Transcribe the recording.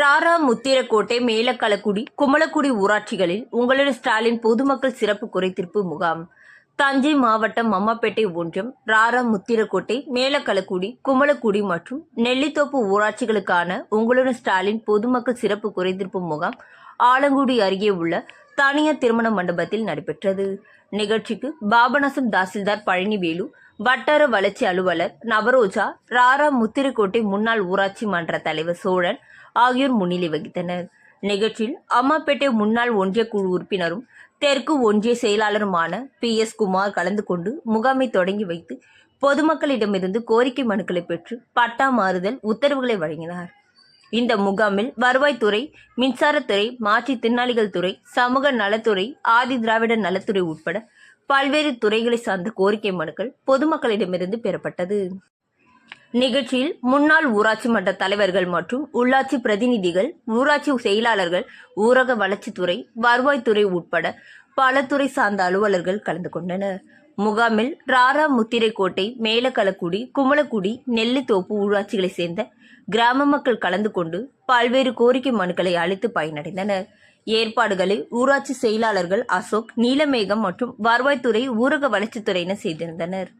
ராரா முத்திரக்கோட்டை மேலக்களக்குடி குமலக்குடி ஊராட்சிகளில் உங்களுடைய ஸ்டாலின் பொதுமக்கள் சிறப்பு குறைதீர்ப்பு முகாம். தஞ்சை மாவட்டம் அம்மாப்பேட்டை ஒன்றியம் ராரா முத்திரக்கோட்டை மேலக்களக்குடி குமலக்குடி மற்றும் நெல்லித்தோப்பு ஊராட்சிகளுக்கான உங்களுடைய ஸ்டாலின் பொதுமக்கள் சிறப்பு குறைதீர்ப்பு முகாம் ஆலங்குடி அருகே உள்ள தனியார் திருமண மண்டபத்தில் நடைபெற்றது. நிகழ்ச்சிக்கு பாபநாசம் தாசில்தார் பழனிவேலு வட்டார வளர்ச்சி அலுவலர் நவரோஜா ராரா முத்திரிக்கோட்டை முன்னாள் ஊராட்சி மன்ற தலைவர் சோழன் ஆகியோர் முன்னிலை வகித்தனர். நிகழ்ச்சியில் அம்மாப்பேட்டை முன்னாள் ஒன்றிய குழு உறுப்பினரும் தெற்கு ஒன்றிய செயலாளருமான பி. எஸ். குமார் கலந்து கொண்டு முகாமை தொடங்கி வைத்து பொதுமக்களிடமிருந்து கோரிக்கை மனுக்களை பெற்று பட்டா மாறுதல் உத்தரவுகளை வழங்கினார். இந்த முகாமில் வருவாய்த்துறை மின்சாரத்துறை மாற்றுத்திறனாளிகள் துறை சமூக நலத்துறை ஆதி திராவிட நலத்துறை உட்பட பல்வேறு துறைகளை சார்ந்த கோரிக்கை மனுக்கள் பொதுமக்களிடமிருந்து பெறப்பட்டது. நிகழ்ச்சியில் முன்னாள் ஊராட்சி மன்ற தலைவர்கள் மற்றும் உள்ளாட்சி பிரதிநிதிகள் ஊராட்சி செயலாளர்கள் ஊரக வளர்ச்சித்துறை வருவாய்த்துறை உட்பட பல துறை சார்ந்த அலுவலர்கள் கலந்து கொண்டனர். முகாமில் ராரா முத்திரைக்கோட்டை மேலக்களக்குடி குமலக்குடி நெல்லித்தோப்பு ஊராட்சிகளைச் சேர்ந்த கிராம மக்கள் கலந்து கொண்டு பல்வேறு கோரிக்கை மனுக்களை அளித்து பயனடைந்தனர். ஏற்பாடுகளை ஊராட்சி செயலாளர்கள் அசோக் நீலமேகம் மற்றும் வருவாய்த்துறை ஊரக வளர்ச்சித்துறையினர் செய்திருந்தனர்.